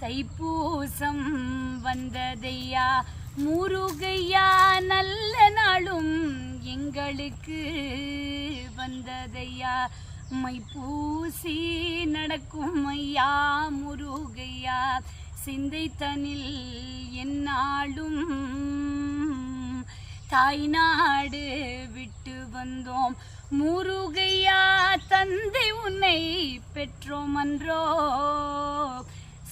தைப்பூசம் வந்ததையா? முருகையா நல்ல நாளும் எங்களுக்கு வந்ததையா? மை பூசி நடக்கும் ஐயா முருகையா சிந்தை தனில் என்னாலும் தாய்நாடு விட்டு வந்தோம். முருகையா தந்தை உன்னை பெற்றோம் அன்றோ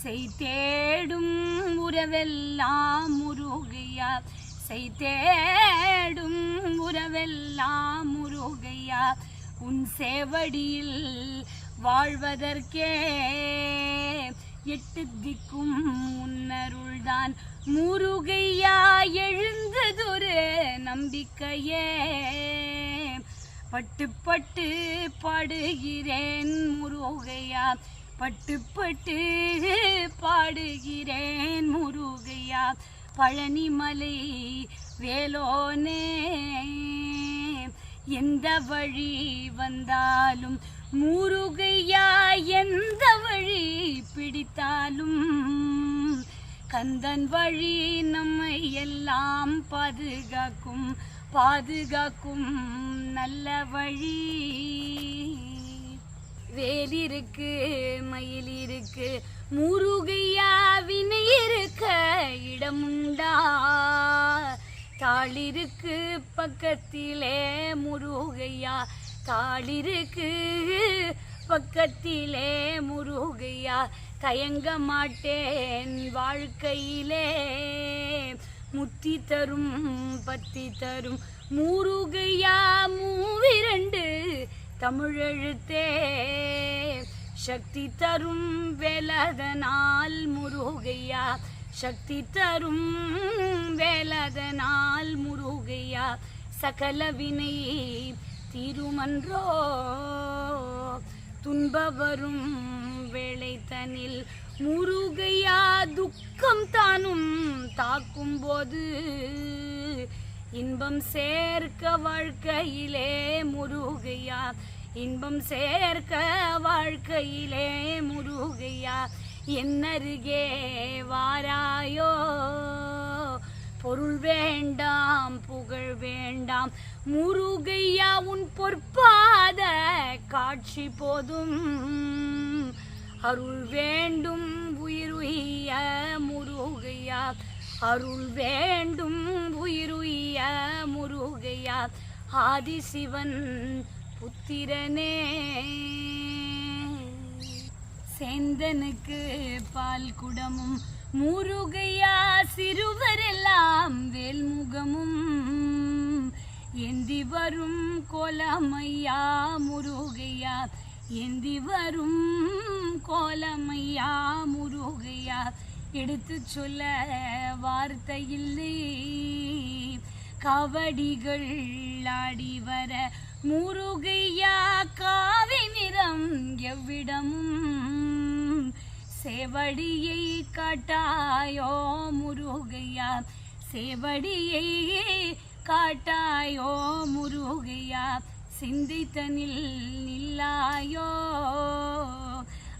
செய் தேடும் உறவெல்லாம் முருகையா. செய் தேடும் உறவெல்லாம் முருகையா. உன் சேவடியில் வாழ்வதற்கே எட்டு திக்கும் முன்னருள்தான் முருகையா எழுந்ததொரு நம்பிக்கையே. பட்டு பட்டு பாடுகிறேன் முருகையா. பட்டு பட்டு பாடுகிறேன் முருகையா பழனிமலை வேலோனே. எந்த வழி வந்தாலும் முருகையா எந்த வழி பிடித்தாலும் கந்தன் வழி நம்மை எல்லாம் பாதுகாக்கும் பாதுகாக்கும் நல்ல வழி. வேலிருக்கு மயில் இருக்கு முருகையா வினை இருக்க இடமுண்டா. தாளிருக்கு பக்கத்திலே முருகையா தாளிருக்கு பக்கத்திலே முருகையா. தயங்க மாட்டேன் வாழ்க்கையிலே. முத்தி தரும் பத்தி தரும் முருகையா மூவிரண்டு தமிழெழுத்தே. சக்தி தரும் வேலதனால் முருகையா. சக்தி தரும் வேலதனால் முருகையா. சகல வினை திருமன்றோ. துன்ப வரும் வேளை முருகையா. துக்கம் தானும் தாக்கும் போது இன்பம் சேர்க்க வாழ்க்கையிலே முருகையா. இன்பம் சேர்க்க வாழ்க்கையிலே முருகையா. என்னருகே வாராயோ. பொருள் வேண்டாம் புகழ் வேண்டாம். முருகையா உன் பொற்பாத காட்சி போதும். அருள் வேண்டும் உயிருய முருகையா. அருள் வேண்டும் உயிருய முருகையா ஆதிசிவன் புத்திரனே. செந்தனுக்கு பால் குடமும் முருகையா சிறுவரெல்லாம் வேல்முகமும். எந்தி வரும் கோலமையா முருகையா எந்தி வரும் கோலமையா எடுத்து சொல்ல வார்த்தை இல்லை கவடிகள் ஆடி வர முருகையா காவி நிறம் எவ்விடமும். சேவடியை காட்டாயோ முருகையா? சேவடியை காட்டாயோ முருகையா? சிந்தித்தனில் நில்லாயோ?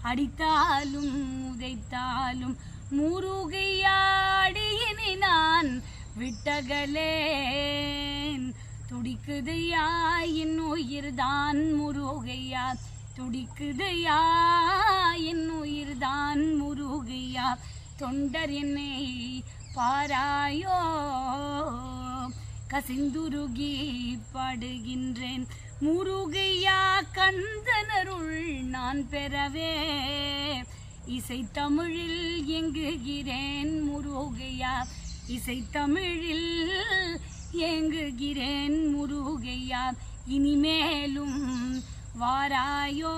அடித்தாலும் உதைத்தாலும் முருகையாடியினி நான் விட்டகலேன். துடிக்குதையா என் உயிர்தான் முருகையா. துடிக்குதையா என் உயிர்தான் முருகையா. தொண்டர் என்னை பாராயோ. கசிந்துருகி பாடுகின்றேன். முருகையா கந்தனருள் நான் பெறவே இசை தமிழில் எங்குகிறேன் முருகையா. இசை தமிழில் ஏங்குகிறேன் முருகையா. இனிமேலும் வாராயோ.